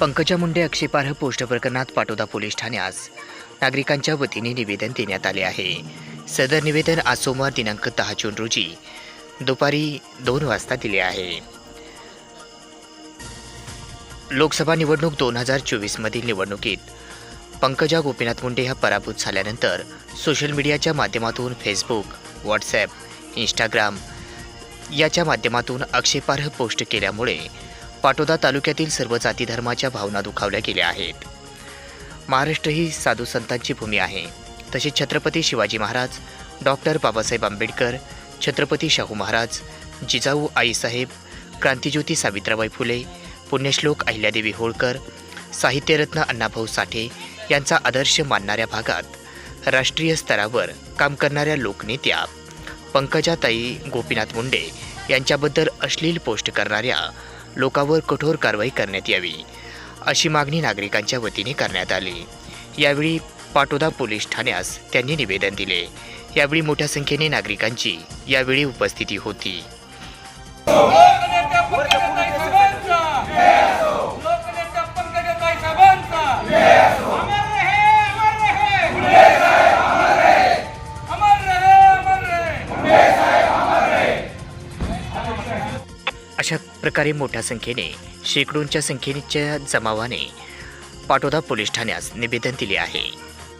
पंकजा मुंडे आक्षेपार्ह पोस्ट प्रकरणात पाटोदा पोलीस ठाण्यास नागरिकांच्या वतीने निवेदन देण्यात आले आहे. सदर निवेदन आज सोमवार दिनांक दहा जून रोजी दुपारी दोन वाजता दिले आहे. लोकसभा निवडणूक दोन हजार चोवीसमधील निवडणुकीत पंकजा गोपीनाथ मुंडे ह्या पराभूत झाल्यानंतर सोशल मीडियाच्या माध्यमातून फेसबुक व्हॉट्सॲप इंस्टाग्राम याच्या माध्यमातून आक्षेपार्ह पोस्ट केल्यामुळे पाटोदा तालुक्यातील सर्व जाती धर्माच्या भावना दुखावल्या गेल्या आहेत. महाराष्ट्र ही साधू संतांची भूमी आहे. तसेच छत्रपती शिवाजी महाराज डॉक्टर बाबासाहेब आंबेडकर छत्रपती शाहू महाराज जिजाऊ आईसाहेब क्रांतिज्योती सावित्रीबाई फुले पुण्यश्लोक अहिल्यादेवी होळकर साहित्यरत्न अण्णाभाऊ साठे यांचा आदर्श मानणाऱ्या भागात राष्ट्रीय स्तरावर काम करणाऱ्या लोकनेत्या पंकजाताई गोपीनाथ मुंडे यांच्याबद्दल अश्लील पोस्ट करणाऱ्या लोकांवर कठोर कारवाई करण्यात यावी अशी मागणी नागरिकांच्या वतीने करण्यात आली. यावेळी पाटोदा पोलीस ठाण्यास त्यांनी निवेदन दिले. यावेळी मोठ्या संख्येने नागरिकांची यावेळी उपस्थिती होती. अशा प्रकारे मोठ्या संख्येने शेकडोंच्या संख्येच्या जमावाने पाटोदा पोलीस ठाण्यास निवेदन दिले आहे.